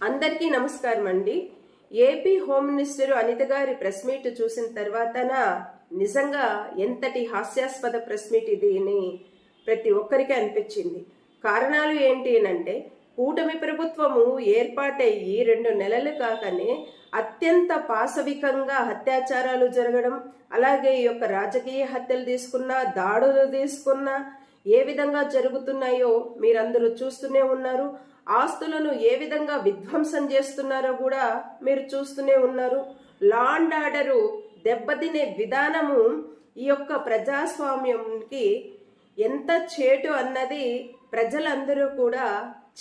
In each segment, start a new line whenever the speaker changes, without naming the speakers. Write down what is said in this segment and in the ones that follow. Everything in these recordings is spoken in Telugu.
అందరికీ నమస్కారం అండి. ఏపీ హోమ్ మినిస్టర్ అనిత గారి ప్రెస్ మీట్ చూసిన తర్వాతన నిజంగా ఎంతటి హాస్యాస్పద ప్రెస్ మీట్ ఇది అని ప్రతి ఒక్కరికి అనిపించింది. కారణాలు ఏంటి అంటే కూటమి ప్రభుత్వము ఏర్పాటయ్యి రెండు నెలలు కాకనే అత్యంత పాశవికంగా అత్యాచారాలు జరగడం అలాగే ఈ యొక్క రాజకీయ హత్యలు తీసుకున్న దాడులు తీసుకున్న ఏ విధంగా జరుగుతున్నాయో మీరందరూ చూస్తూనే ఉన్నారు. ఆస్తులను ఏ విధంగా విధ్వంసం చేస్తున్నారో కూడా మీరు చూస్తూనే ఉన్నారు. లా అండ్ ఆర్డరు దెబ్బతినే విధానము ఈ యొక్క ప్రజాస్వామ్యంకి ఎంత చేటు అన్నది ప్రజలందరూ కూడా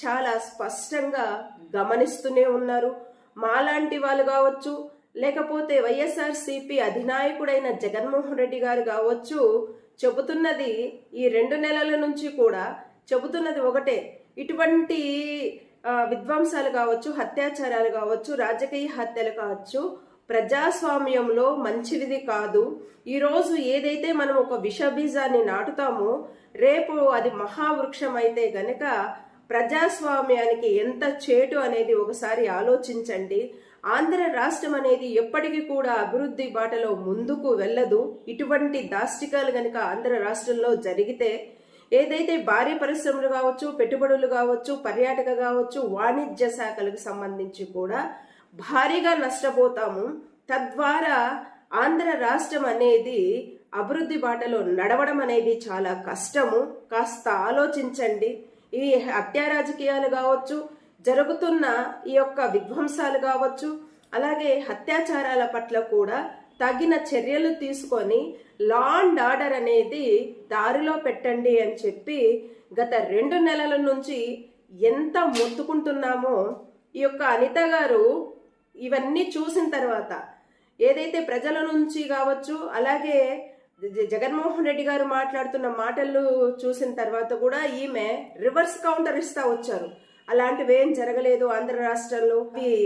చాలా స్పష్టంగా గమనిస్తూనే ఉన్నారు. మాలాంటి వాళ్ళు కావచ్చు లేకపోతే వైఎస్ఆర్ సిపి అధినాయకుడైన జగన్మోహన్ రెడ్డి గారు కావచ్చు చెబుతున్నది ఈ రెండు నెలల నుంచి కూడా చెబుతున్నది ఒకటే ఇటువంటి విధ్వంసాలు కావచ్చు హత్యాచారాలు కావచ్చు రాజకీయ హత్యలు కావచ్చు ప్రజాస్వామ్యంలో మంచిది కాదు. ఈరోజు ఏదైతే మనం ఒక విషబీజాన్ని నాటుతామో రేపు అది మహావృక్షం అయితే గనక ప్రజాస్వామ్యానికి ఎంత చేటు అనేది ఒకసారి ఆలోచించండి. ఆంధ్ర రాష్ట్రం అనేది ఎప్పటికీ కూడా అభివృద్ధి బాటలో ముందుకు వెళ్ళదు. ఇటువంటి దాష్టికాలు గనక ఆంధ్ర రాష్ట్రంలో జరిగితే ఏదైతే భారీ పరిశ్రమలు కావచ్చు పెట్టుబడులు కావచ్చు పర్యాటక కావచ్చు వాణిజ్య శాఖలకు సంబంధించి కూడా భారీగా నష్టపోతాము. తద్వారా ఆంధ్ర రాష్ట్రం అనేది అభివృద్ధి బాటలో నడవడం అనేది చాలా కష్టము. కాస్త ఆలోచించండి. ఈ హత్యా రాజకీయాలు కావచ్చు జరుగుతున్న ఈ యొక్క విధ్వంసాలు కావచ్చు అలాగే అత్యాచారాల పట్ల కూడా తగిన చర్యలు తీసుకొని లా అండ్ ఆర్డర్ అనేది దారిలో పెట్టండి అని చెప్పి గత రెండు నెలల నుంచి ఎంత మొత్తుకుంటున్నామో ఈ యొక్క అనిత గారు ఇవన్నీ చూసిన తర్వాత ఏదైతే ప్రజల నుంచి కావచ్చు అలాగే జ- జగన్మోహన్ రెడ్డి గారు మాట్లాడుతున్న మాటలు చూసిన తర్వాత కూడా ఈమె రివర్స్ కౌంటర్ ఇస్తా వచ్చారు. అలాంటివి ఏం జరగలేదు. ఆంధ్ర రాష్ట్రంలో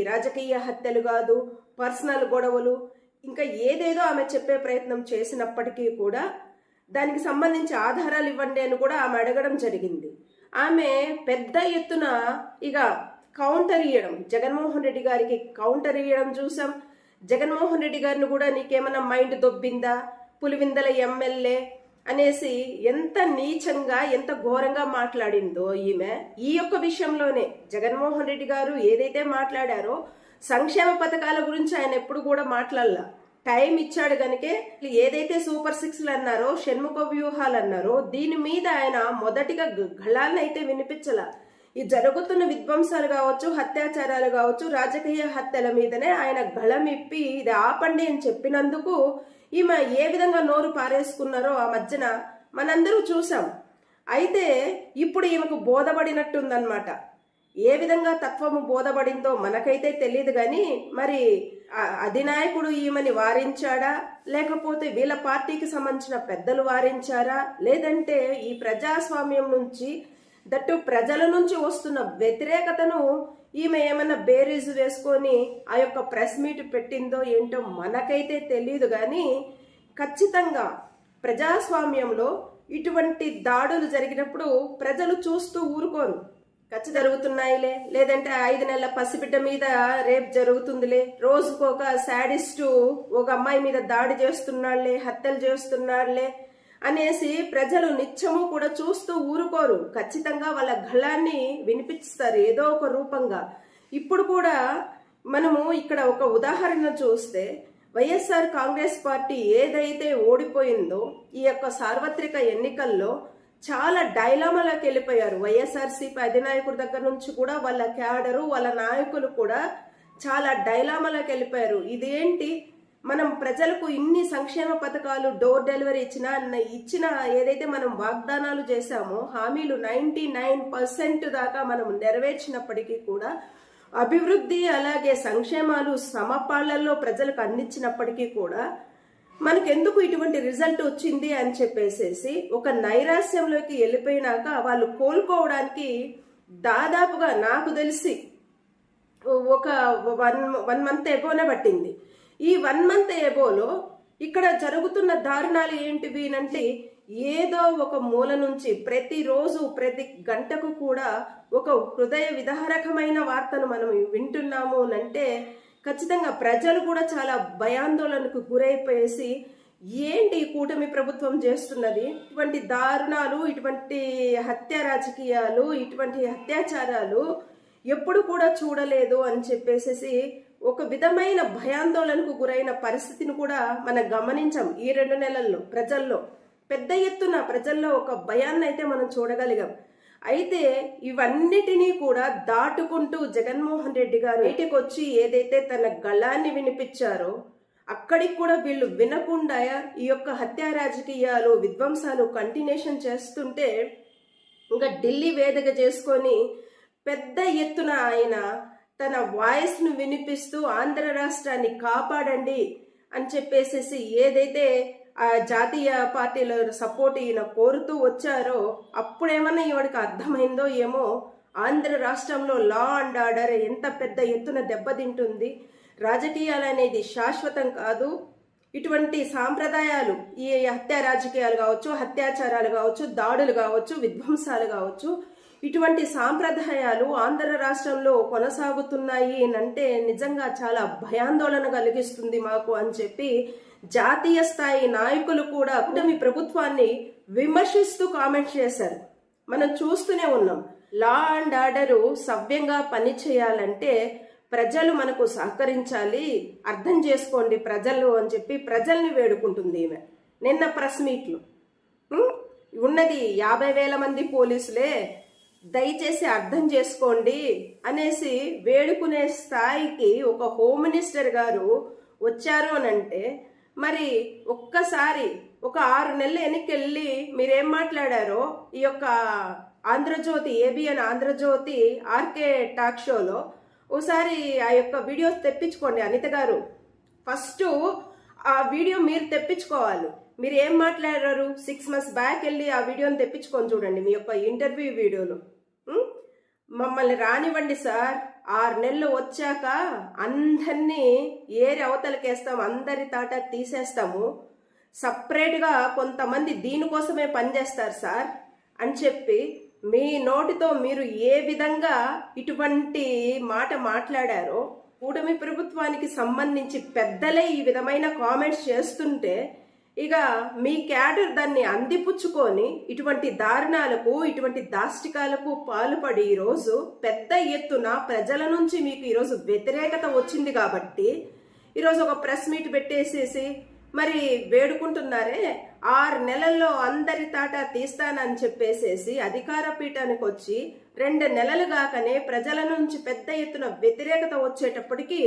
రాజకీయ హత్యలు కాదు పర్సనల్ గొడవలు ఇంకా ఏదేదో ఆమె చెప్పే ప్రయత్నం చేసినప్పటికీ కూడా దానికి సంబంధించి ఆధారాలు ఇవ్వండి అని కూడా ఆమె అడగడం జరిగింది. ఆమె పెద్ద ఎత్తున ఇక కౌంటర్ ఇవ్వడం జగన్మోహన్ రెడ్డి గారికి కౌంటర్ ఇవ్వడం చూసాం. జగన్మోహన్ రెడ్డి గారిని కూడా నీకేమన్నా మైండ్ దొబ్బిందా? పులివిందల ఎమ్మెల్యే అనేసి ఎంత నీచంగా ఎంత ఘోరంగా మాట్లాడిందో ఈమె. ఈ యొక్క విషయంలోనే జగన్మోహన్ రెడ్డి గారు ఏదైతే మాట్లాడారో సంక్షేమ పథకాల గురించి ఆయన ఎప్పుడు కూడా మాట్లాడలా. టైం ఇచ్చాడు కనుకే ఏదైతే సూపర్ సిక్స్లు అన్నారో షణ్ముఖ వ్యూహాలు అన్నారో దీని మీద ఆయన మొదటిగా గళాన్ని అయితే వినిపించలా. ఈ జరుగుతున్న విధ్వంసాలు కావచ్చు అత్యాచారాలు కావచ్చు రాజకీయ హత్యల మీదనే ఆయన గళం ఇప్పి ఇది ఆపండి అని చెప్పినందుకు ఈమె ఏ విధంగా నోరు పారేసుకున్నారో ఆ మధ్యన మనందరూ చూసాం. అయితే ఇప్పుడు ఈమెకు బోధపడినట్టుందన్నమాట. ఏ విధంగా తత్వము బోధపడిందో మనకైతే తెలియదు కానీ మరి అధినాయకుడు ఈమెని వారించాడా? లేకపోతే వీళ్ళ పార్టీకి సంబంధించిన పెద్దలు వారించారా? లేదంటే ఈ ప్రజాస్వామ్యం నుంచి దట్టు ప్రజల నుంచి వస్తున్న వ్యతిరేకతను ఈమె ఏమైనా బేరీజు వేసుకొని ఆ యొక్క ప్రెస్ మీట్ పెట్టిందో ఏంటో మనకైతే తెలియదు కానీ ఖచ్చితంగా ప్రజాస్వామ్యంలో ఇటువంటి దాడులు జరిగినప్పుడు ప్రజలు చూస్తూ ఊరుకోరు. ఖర్చు జరుగుతున్నాయిలే లేదంటే ఐదు నెలల పసిబిడ్డ మీద రేప్ జరుగుతుందిలే. రోజుకు ఒక శాడిస్టు ఒక అమ్మాయి మీద దాడి చేస్తున్నాడులే హత్యలు చేస్తున్నాళ్ళే అనేసి ప్రజలు నిత్యము కూడా చూస్తూ ఊరుకోరు. ఖచ్చితంగా వాళ్ళ గళాన్ని వినిపిస్తారు ఏదో ఒక రూపంగా. ఇప్పుడు కూడా మనము ఇక్కడ ఒక ఉదాహరణ చూస్తే వైఎస్ఆర్ కాంగ్రెస్ పార్టీ ఏదైతే ఓడిపోయిందో ఈ యొక్క సార్వత్రిక ఎన్నికల్లో చాలా డైలామాలోకి వెళ్ళిపోయారు. వైఎస్ఆర్సీపీ అధినాయకుడి దగ్గర నుంచి కూడా వాళ్ళ క్యాడరు వాళ్ళ నాయకులు కూడా చాలా డైలామాలోకి వెళ్ళిపోయారు. ఇదేంటి? మనం ప్రజలకు ఇన్ని సంక్షేమ పథకాలు డోర్ డెలివరీ ఇచ్చిన ఇచ్చిన ఏదైతే మనం వాగ్దానాలు చేశామో హామీలు నైంటీ నైన్ పర్సెంట్ దాకా మనం నెరవేర్చినప్పటికీ కూడా అభివృద్ధి అలాగే సంక్షేమాలు సమపాళ్ళలో ప్రజలకు అందించినప్పటికీ కూడా మనకెందుకు ఇటువంటి రిజల్ట్ వచ్చింది అని చెప్పేసేసి ఒక నైరాస్యంలోకి వెళ్ళిపోయినాక వాళ్ళు కోలుకోవడానికి దాదాపుగా నాకు తెలిసి ఒక వన్ వన్ మంత్ ఎబోనే పట్టింది. ఈ వన్ మంత్ ఎబోలో ఇక్కడ జరుగుతున్న దారుణాలు ఏంటివి అంటే ఏదో ఒక మూల నుంచి ప్రతిరోజు ప్రతి గంటకు కూడా ఒక హృదయ విదారకమైన వార్తను మనం వింటున్నాము అంటే ఖచ్చితంగా ప్రజలు కూడా చాలా భయాందోళనకు గురైపోయేసి ఏంటి కూటమి ప్రభుత్వం చేస్తున్నది? ఇటువంటి దారుణాలు ఇటువంటి హత్య రాజకీయాలు ఇటువంటి అత్యాచారాలు ఎప్పుడు కూడా చూడలేదు అని చెప్పేసి ఒక విధమైన భయాందోళనకు గురైన పరిస్థితిని కూడా మనం గమనించాం ఈ రెండు నెలల్లో ప్రజల్లో. పెద్ద ఎత్తున ప్రజల్లో ఒక భయాన్ని అయితే మనం చూడగలిగాం. అయితే ఇవన్నిటినీ కూడా దాటుకుంటూ జగన్మోహన్ రెడ్డి గారు బయటకు వచ్చి ఏదైతే తన గళాన్ని వినిపించారో అక్కడికి కూడా వీళ్ళు వినకుండా ఈ యొక్క హత్యా రాజకీయాలు విధ్వంసాలు కంటిన్యూషన్ చేస్తుంటే ఇంకా ఢిల్లీ వేదిక చేసుకొని పెద్ద ఎత్తున ఆయన తన వాయిస్ను వినిపిస్తూ ఆంధ్ర రాష్ట్రాన్ని కాపాడండి అని చెప్పేసేసి ఏదైతే ఆ జాతీయ పార్టీల సపోర్ట్ ఈయన కోరుతూ వచ్చారో అప్పుడేమన్నా ఈవిడికి అర్థమైందో ఏమో? ఆంధ్ర రాష్ట్రంలో లా అండ్ ఆర్డర్ ఎంత పెద్ద ఎత్తున దెబ్బతింటుంది? రాజకీయాలు అనేది శాశ్వతం కాదు. ఇటువంటి సాంప్రదాయాలు ఈ హత్య రాజకీయాలు కావచ్చు హత్యాచారాలు కావచ్చు దాడులు కావచ్చు విధ్వంసాలు కావచ్చు ఇటువంటి సాంప్రదాయాలు ఆంధ్ర రాష్ట్రంలో కొనసాగుతున్నాయి అంటే నిజంగా చాలా భయాందోళన కలిగిస్తుంది మాకు అని చెప్పి జాతీయ స్థాయి నాయకులు కూడా కూటమి ప్రభుత్వాన్ని విమర్శిస్తూ కామెంట్ చేశారు. మనం చూస్తూనే ఉన్నాం. లా అండ్ ఆర్డరు సవ్యంగా పనిచేయాలంటే ప్రజలు మనకు సహకరించాలి అర్థం చేసుకోండి ప్రజలు అని చెప్పి ప్రజల్ని వేడుకుంటుంది ఈమె. నిన్న ప్రెస్ మీట్లు. ఉన్నది యాభై వేల మంది పోలీసులే దయచేసి అర్థం చేసుకోండి అనేసి వేడుకునే స్థాయికి ఒక హోమ్ మినిస్టర్ గారు వచ్చారు అని అంటే మరి ఒక్కసారి ఒక ఆరు నెలలు వెనక్కి మీరేం మాట్లాడారో? ఈ యొక్క Andhra Jyothi ABN Andhra Jyothi RK talk షోలో ఒకసారి ఆ యొక్క వీడియోస్ తెప్పించుకోండి అనిత గారు. ఫస్ట్ ఆ వీడియో మీరు తెప్పించుకోవాలి. మీరు ఏం మాట్లాడారు? సిక్స్ మంత్స్ బ్యాక్ వెళ్ళి ఆ వీడియోని తెప్పించుకొని చూడండి మీ యొక్క ఇంటర్వ్యూ వీడియోలో. మమ్మల్ని రానివ్వండి సార్. ఆరు నెలలు వచ్చాక అందరినీ ఏరి అవతలకేస్తాం అందరి తాట తీసేస్తాము. సపరేట్గా కొంతమంది దీనికోసమే పనిచేస్తారు సార్ అని చెప్పి మీ నోటితో మీరు ఏ విధంగా ఇటువంటి మాట మాట్లాడారో కూటమి ప్రభుత్వానికి సంబంధించి పెద్దలే ఈ విధమైన కామెంట్స్ చేస్తుంటే ఇక మీ క్యాడర్ దాన్ని అందిపుచ్చుకొని ఇటువంటి దారుణాలకు ఇటువంటి దాష్టికాలకు పాల్పడి ఈరోజు పెద్ద ఎత్తున ప్రజల నుంచి మీకు ఈరోజు వ్యతిరేకత వచ్చింది కాబట్టి ఈరోజు ఒక ప్రెస్ మీట్ పెట్టేసేసి మరి వేడుకుంటున్నారే? ఆరు నెలల్లో అందరి తాట తీస్తానని చెప్పేసేసి అధికార పీఠానికి వచ్చి రెండు నెలలు కాకనే ప్రజల నుంచి పెద్ద ఎత్తున వ్యతిరేకత వచ్చేటప్పటికి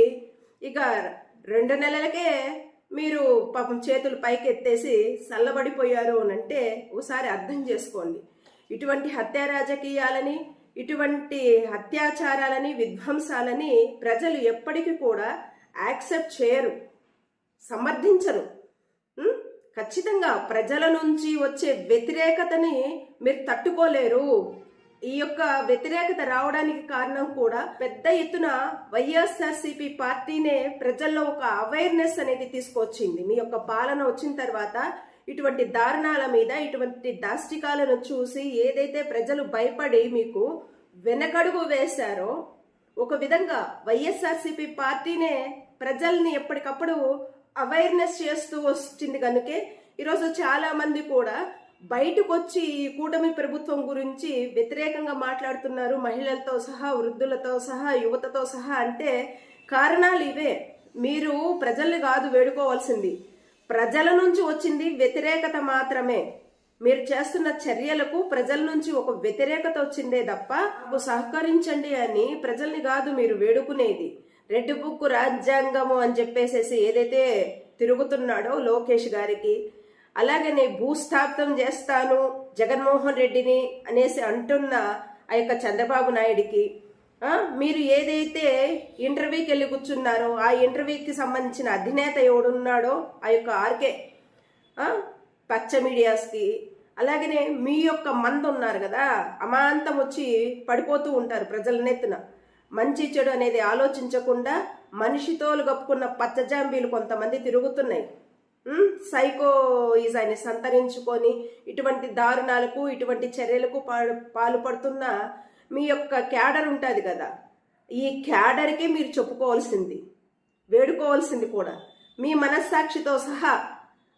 ఇక రెండు నెలలకే మీరు పాపం చేతులు పైకి ఎత్తేసి చల్లబడిపోయారు అని అంటే ఒకసారి అర్థం చేసుకోండి. ఇటువంటి హత్య రాజకీయాలని ఇటువంటి అత్యాచారాలని విధ్వంసాలని ప్రజలు ఎప్పటికీ కూడా యాక్సెప్ట్ చేయరు సమర్థించరు. ఖచ్చితంగా ప్రజల నుంచి వచ్చే వ్యతిరేకతని మీరు తట్టుకోలేరు. ఈ యొక్క వ్యతిరేకత రావడానికి కారణం కూడా పెద్ద ఎత్తున వైఎస్ఆర్సీపీ పార్టీనే ప్రజల్లో ఒక అవేర్నెస్ అనేది తీసుకొచ్చింది. మీ యొక్క పాలన వచ్చిన తర్వాత ఇటువంటి దారుణాల మీద ఇటువంటి దాష్టికాలను చూసి ఏదైతే ప్రజలు భయపడి మీకు వెనకడుగు వేశారో ఒక విధంగా వైఎస్ఆర్సీపీ పార్టీనే ప్రజల్ని ఎప్పటికప్పుడు అవేర్నెస్ చేస్తూ వచ్చింది. కనుకే ఈరోజు చాలా మంది కూడా బయటకు వచ్చి ఈ కూటమి ప్రభుత్వం గురించి వ్యతిరేకంగా మాట్లాడుతున్నారు. మహిళలతో సహా వృద్ధులతో సహా యువతతో సహా అంటే కారణాలు ఇవే. మీరు ప్రజల్ని కాదు వేడుకోవాల్సింది. ప్రజల నుంచి వచ్చింది వ్యతిరేకత మాత్రమే. మీరు చేస్తున్న చర్యలకు ప్రజల నుంచి ఒక వ్యతిరేకత వచ్చిందే తప్ప మాకు సహకరించండి అని ప్రజల్ని కాదు మీరు వేడుకునేది. రెడ్ బుక్ రాజ్యాంగము అని చెప్పేసేసి ఏదైతే తిరుగుతున్నాడో లోకేష్ గారికి అలాగనే భూస్థాపితం చేస్తాను జగన్మోహన్ రెడ్డిని అనేసి అంటున్న ఆ యొక్క చంద్రబాబు నాయుడికి. మీరు ఏదైతే ఇంటర్వ్యూకి వెళ్ళి కూర్చున్నారో ఆ ఇంటర్వ్యూకి సంబంధించిన అధినేత ఎవడున్నాడో ఆ యొక్క ఆర్కే పచ్చ మీడియాస్కి. అలాగనే మీ యొక్క మంది ఉన్నారు కదా అమాంతం వచ్చి పడిపోతూ ఉంటారు ప్రజల నెత్తున. మంచి చెడు అనేది ఆలోచించకుండా మనిషితోలు కప్పుకున్న పచ్చజాంబీలు కొంతమంది తిరుగుతున్నాయి. ఉమ్, సైకో ఈజాన్ని సంతరించుకొని ఇటువంటి దారుణాలకు ఇటువంటి చర్యలకు పాడు పాల్పడుతున్న మీ యొక్క క్యాడర్ ఉంటుంది కదా. ఈ క్యాడర్కే మీరు చెప్పుకోవాల్సింది వేడుకోవాల్సింది కూడా. మీ మనస్సాక్షితో సహా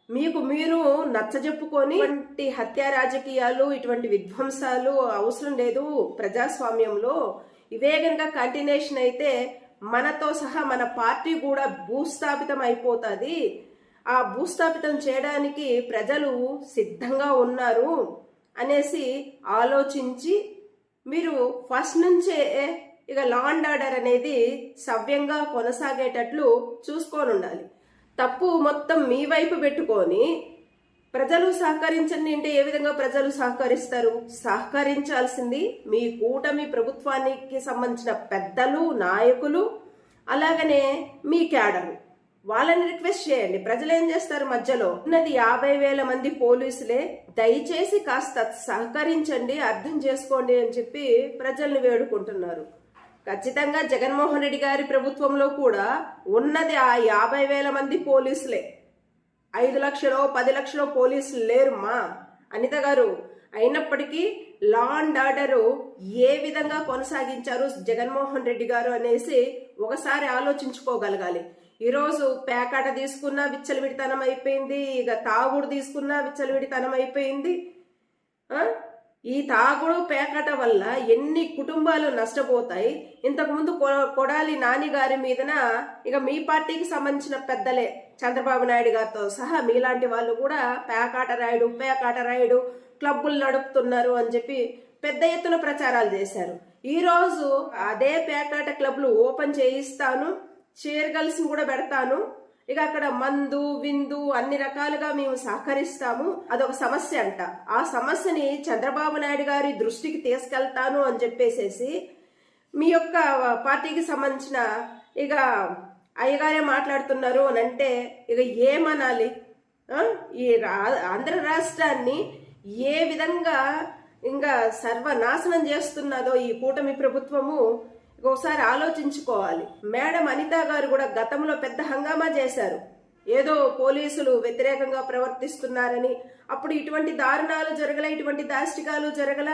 మీకు మీరు నచ్చజెప్పుకొని ఇటువంటి హత్యా రాజకీయాలు ఇటువంటి విధ్వంసాలు అవసరం లేదు ప్రజాస్వామ్యంలో. ఇవే కనుక కంటిన్యూషన్ అయితే మనతో సహా మన పార్టీ కూడా భూస్థాపితం అయిపోతుంది ఆ భూస్థాపితం చేయడానికి ప్రజలు సిద్ధంగా ఉన్నారు అనేసి ఆలోచించి మీరు ఫస్ట్ నుంచే ఇక లా అండ్ ఆర్డర్ అనేది సవ్యంగా కొనసాగేటట్లు చూసుకొని ఉండాలి. తప్పు మొత్తం మీ వైపు పెట్టుకొని ప్రజలు సహకరించండి అంటే ఏ విధంగా ప్రజలు సహకరిస్తారు? సహకరించాల్సింది మీ కూటమి ప్రభుత్వానికి సంబంధించిన పెద్దలు నాయకులు అలాగనే మీ క్యాడరు వాళ్ళని రిక్వెస్ట్ చేయండి. ప్రజలు ఏం చేస్తారు మధ్యలో? ఉన్నది యాభై వేల మంది పోలీసులే. దయచేసి కాస్త సహకరించండి అర్థం చేసుకోండి అని చెప్పి ప్రజల్ని వేడుకుంటున్నారు. ఖచ్చితంగా జగన్మోహన్ రెడ్డి గారి ప్రభుత్వంలో కూడా ఉన్నది ఆ యాభై వేల మంది పోలీసులే. ఐదు లక్షలో పది లక్షలో పోలీసులు లేరుమ్మా అనిత గారు. అయినప్పటికీ లా అండ్ ఆర్డర్ ఏ విధంగా కొనసాగించారు జగన్మోహన్ రెడ్డి గారు అనేసి ఒకసారి ఆలోచించుకోగలగాలి. ఈరోజు పేకాట తీసుకున్నా విచ్చలవిడితనం అయిపోయింది ఇక తాగుడు తీసుకున్నా విచ్చలవిడితనం అయిపోయింది. ఈ తాగుడు పేకాట వల్ల ఎన్ని కుటుంబాలు నష్టపోతాయి? ఇంతకుముందు కొ- కొడాలి నాని గారి మీదన ఇక మీ పార్టీకి సంబంధించిన పెద్దలే చంద్రబాబు నాయుడు గారితో సహా మీలాంటి వాళ్ళు కూడా పేకాట రాయుడు పేకాట రాయుడు క్లబ్బులు నడుపుతున్నారు అని చెప్పి పెద్ద ఎత్తున ప్రచారాలు చేశారు. ఈరోజు అదే పేకాట క్లబ్లు ఓపెన్ చేయిస్తాను. షేర్ గర్ల్స్ కూడా పెడతాను. ఇక అక్కడ మందు విందు అన్ని రకాలుగా మేము సహకరిస్తాము. అదొక సమస్య అంట. ఆ సమస్యని చంద్రబాబు నాయుడు గారి దృష్టికి తీసుకెళ్తాను అని చెప్పేసేసి మీ యొక్క పార్టీకి సంబంధించిన ఇక అయ్యగారే మాట్లాడుతున్నారు అని అంటే ఇక ఏమనాలి? ఈ రా- ఆంధ్ర రాష్ట్రాన్ని ఏ విధంగా ఇంకా సర్వనాశనం చేస్తున్నదో ఈ కూటమి ప్రభుత్వము ఇంకోసారి ఆలోచించుకోవాలి. మేడం అనిత గారు కూడా గతంలో పెద్ద హంగామా చేశారు. ఏదో పోలీసులు వ్యతిరేకంగా ప్రవర్తిస్తున్నారని. అప్పుడు ఇటువంటి దారుణాలు జరగల? ఇటువంటి దాష్టికాలు జరగల?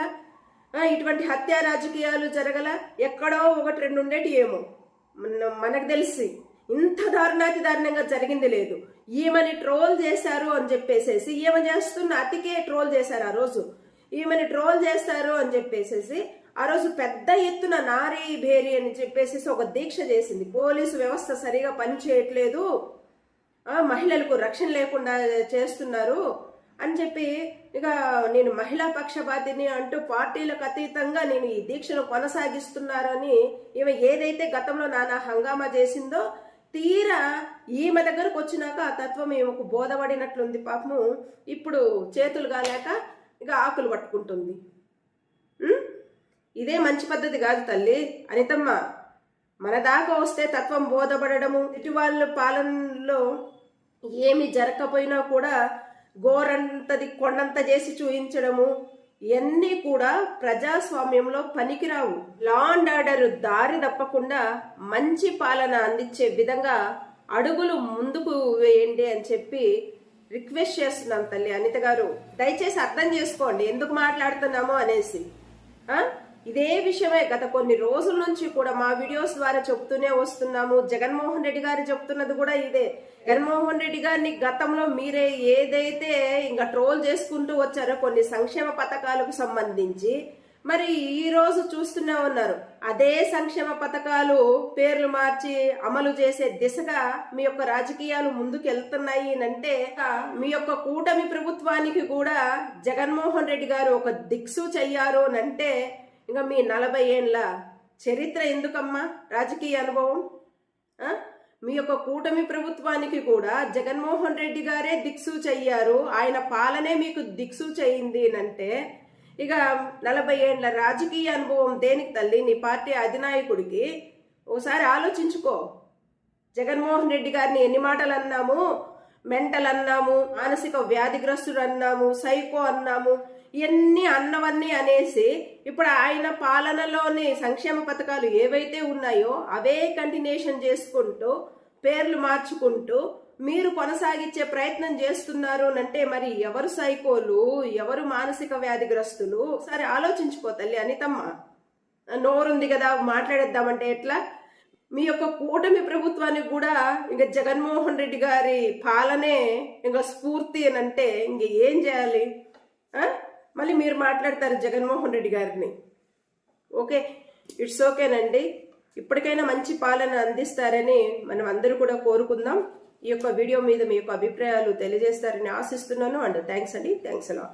ఇటువంటి హత్యా రాజకీయాలు జరగల? ఎక్కడో ఒకటి రెండు ఉండేటి ఏమో. మనకు తెలిసి ఇంత దారుణాతి దారుణంగా జరిగింది లేదు. ఈమెని ట్రోల్ చేశారు అని చెప్పేసేసి ఈమె చేస్తున్న అతికే ట్రోల్ చేశారు ఆ రోజు. ఈమెని ట్రోల్ చేస్తారు అని చెప్పేసేసి ఆ రోజు పెద్ద ఎత్తున నారీ భేరి అని చెప్పేసి ఒక దీక్ష చేసింది. పోలీసు వ్యవస్థ సరిగా పనిచేయట్లేదు మహిళలకు రక్షణ లేకుండా చేస్తున్నారు అని చెప్పి ఇక నేను మహిళా పక్షపాతిని అంటూ పార్టీలకు అతీతంగా నేను ఈ దీక్షను కొనసాగిస్తున్నారని ఈమె ఏదైతే గతంలో నానా హంగామా చేసిందో తీరా ఈమె దగ్గరకు వచ్చినాక ఆ తత్వం ఈమెకు బోధపడినట్లుంది పాపము. ఇప్పుడు చేతులు కాలేక ఇక ఆకులు పట్టుకుంటుంది. ఇదే మంచి పద్ధతి కాదు తల్లి. అనితమ్మ మన దాకా వస్తే తత్వం బోధపడము ఇటువాళ్ళ పాలనలో ఏమి జరగకపోయినా కూడా గోరంతది కొండంత చేసి చూయించడము ఇవన్నీ కూడా ప్రజాస్వామ్యంలో పనికిరావు. లా అండ్ ఆర్డర్ దారి తప్పకుండా మంచి పాలన అందించే విధంగా అడుగులు ముందుకు వేయండి అని చెప్పి రిక్వెస్ట్ చేస్తున్నాం తల్లి అనిత గారు. దయచేసి అర్థం చేసుకోండి ఎందుకు మాట్లాడుతున్నామో అనేసి. ఆ? ఇదే విషయమే గత కొన్ని రోజుల నుంచి కూడా మా వీడియోస్ ద్వారా చెప్తూనే వస్తున్నాము. జగన్మోహన్ రెడ్డి గారు చెప్తున్నది కూడా ఇదే. జగన్మోహన్ రెడ్డి గారిని గతంలో మీరే ఏదైతే ఇంకా ట్రోల్ చేసుకుంటూ వచ్చారో కొన్ని సంక్షేమ పథకాలకు సంబంధించి మరి ఈ రోజు చూస్తూనే ఉన్నారు. అదే సంక్షేమ పథకాలు పేర్లు మార్చి అమలు చేసే దిశగా మీ యొక్క రాజకీయాలు ముందుకు వెళ్తున్నాయి అంటే మీ యొక్క కూటమి ప్రభుత్వానికి కూడా జగన్మోహన్ రెడ్డి గారు ఒక దిక్సు చెయ్యారు అంటే ఇంకా మీ నలభై ఏండ్ల చరిత్ర ఎందుకమ్మా? రాజకీయ అనుభవం? మీ యొక్క కూటమి ప్రభుత్వానికి కూడా జగన్మోహన్ రెడ్డి గారే దిక్సూచి చెయ్యారు ఆయన పాలనే మీకు దిక్సూచి చెయ్యింది అంటే ఇక నలభై ఏండ్ల రాజకీయ అనుభవం దేనికి తల్లి? నీ పార్టీ అధినాయకుడికి ఒకసారి ఆలోచించుకో. జగన్మోహన్ రెడ్డి గారిని ఎన్ని మాటలు అన్నాము మెంటల్ అన్నాము మానసిక వ్యాధిగ్రస్తుడు అన్నాము సైకో అన్నాము ఇవన్నీ అన్నవన్నీ అనేసి ఇప్పుడు ఆయన పాలనలోని సంక్షేమ పథకాలు ఏవైతే ఉన్నాయో అవే కంటిన్యూషన్ చేసుకుంటూ పేర్లు మార్చుకుంటూ మీరు కొనసాగించే ప్రయత్నం చేస్తున్నారు అంటే మరి ఎవరు సైకోలు ఎవరు మానసిక వ్యాధిగ్రస్తులు? సరే ఆలోచించుకో తల్లి అనితమ్మ. నోరుంది కదా మాట్లాడేద్దామంటే ఎట్లా? మీ యొక్క కూటమి ప్రభుత్వానికి కూడా ఇంకా జగన్మోహన్ రెడ్డి గారి పాలనే ఇంకా స్ఫూర్తి అని అంటే ఇంక ఏం చేయాలి? మళ్ళీ మీరు మాట్లాడతారు జగన్మోహన్ రెడ్డి గారిని. ఓకే? ఇట్స్ ఓకేనండి. ఇప్పటికైనా మంచి పాలన అందిస్తారని మనం అందరూ కూడా కోరుకుందాం. ఈ యొక్క వీడియో మీద మీ యొక్క అభిప్రాయాలు తెలియజేస్తారని ఆశిస్తున్నాను. అండ్ థ్యాంక్స్ అండి. థ్యాంక్స్ అలా